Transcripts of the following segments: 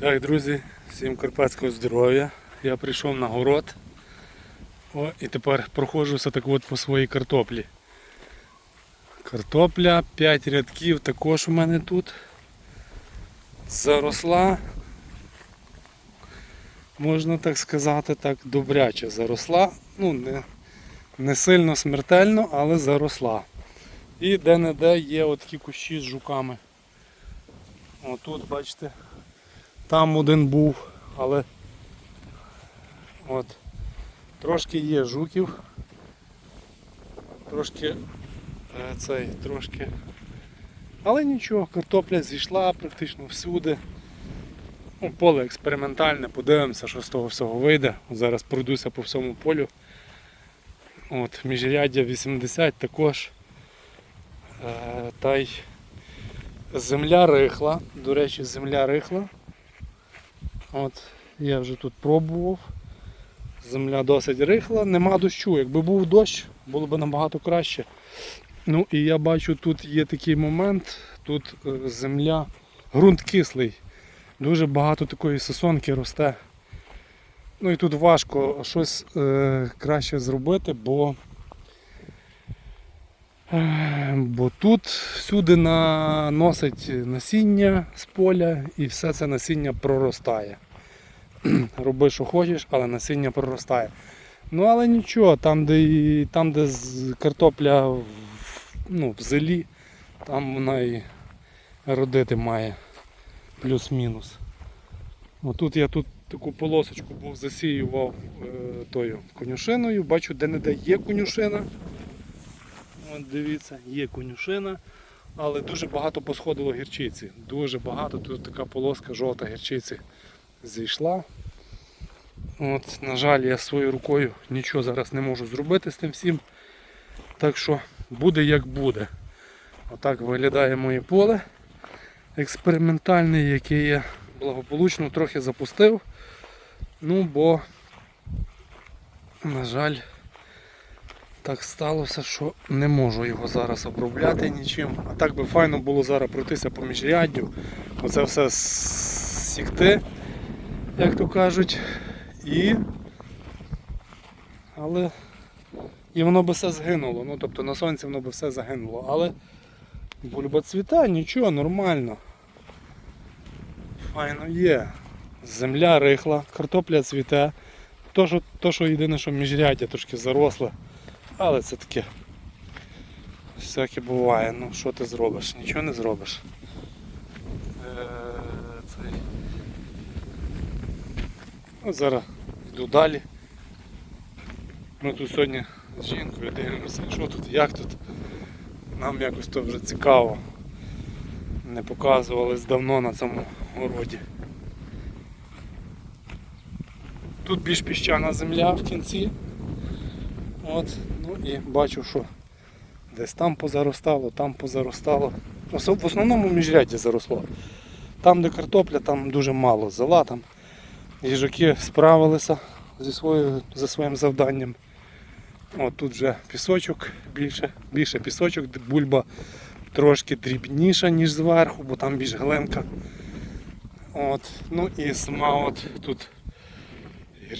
Так, друзі, всім карпатського здоров'я. Я прийшов на город. О, і тепер проходжуся так от по своїй картоплі. Картопля, 5 рядків також у мене тут. Заросла. Можна так сказати, так добряче заросла. Ну, не, не сильно смертельно, але заросла. І де-не-де є отакі кущі з жуками. Отут, бачите, там один був, але от трошки є жуків. Трошки е, цей, трошки. Але нічого, картопля зійшла практично всюди. Ну, поле експериментальне, подивимося, що з того всього вийде. Зараз пройдуся по всьому полю. От, міжряддя 80 також. Е, та й земля рихла. До речі, земля рихла. От, я вже тут пробував. Земля досить рихла, нема дощу. Якби був дощ, було б набагато краще. Ну і я бачу, тут є такий момент, тут е, земля, ґрунт кислий. Дуже багато такої сосонки росте. Ну і тут важко щось е, краще зробити, бо, е, бо тут всюди наносить насіння з поля і все це насіння проростає. Роби, що хочеш, але насіння проростає. Ну але нічого, там, де, там, де картопля в, ну, в зелі, там вона і родити має плюс-мінус. Отут я тут таку полосочку був засіював е, тою конюшиною. Бачу, де-не-де є конюшина. От дивіться, є конюшина, але дуже багато посходило гірчиці. Дуже багато. Тут така полоска жовта гірчиці зійшла. От, на жаль, я своєю рукою нічого зараз не можу зробити з тим всім. Так що буде як буде. Отак виглядає моє поле експериментальне, яке я благополучно трохи запустив. Ну бо, на жаль, так сталося, що не можу його зараз обробляти нічим. А так би файно було зараз пройтися по міжряддю, оце все сікти, як то кажуть. І... Але і воно би все згинуло. Ну, тобто на сонці воно би все загинуло. Але бульба цвіта, нічого, нормально. Файно є. Земля рихла, картопля цвіте. То, що, то, що єдине, що міжряддя трошки заросле. Але це таке. Всяке буває. Ну що ти зробиш? Нічого не зробиш. Е, цей. От зараз йду далі. Ми тут сьогодні з жінкою дивимося, що тут, як тут. Нам якось то вже цікаво. Не показувались давно на цьому городі. Тут більш піщана земля в кінці. От, ну і бачу, що десь там позаростало, там позаростало. В основному міжряддя заросло. Там, де картопля, там дуже мало зела, там їжаки справилися зі своєю, за своїм завданням. От тут вже пісочок більше, більше пісочок, бульба трошки дрібніша, ніж зверху, бо там більш глинка. От. Ну і сама от тут гір...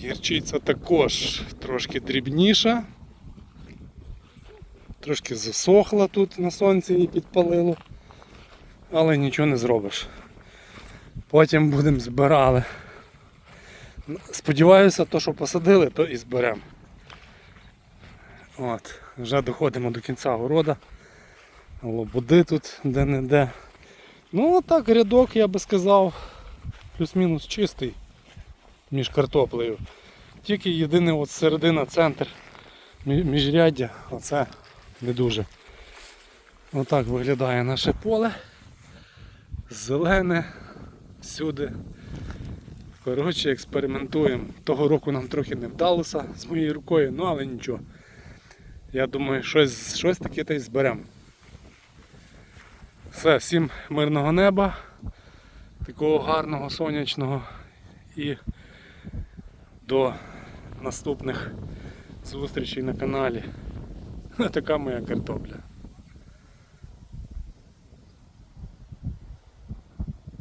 гірчиця також трошки дрібніша. Трошки засохла тут на сонці і підпалило. Але нічого не зробиш. Потім будемо збирали. Сподіваюся, то, що посадили, то і зберемо. От, вже доходимо до кінця города. Лободи тут де-не-де. Ну отак рядок, я би сказав, плюс-мінус чистий між картоплею. Тільки єдине от середина, центр міжряддя, оце не дуже. Отак виглядає наше поле. Зелене, всюди. Коротше, експериментуємо. Того року нам трохи не вдалося з моєю рукою, ну але нічого. Я думаю, щось, щось таке та й зберемо. Все, всім мирного неба, такого гарного сонячного і до наступних зустрічей на каналі. Така моя картопля.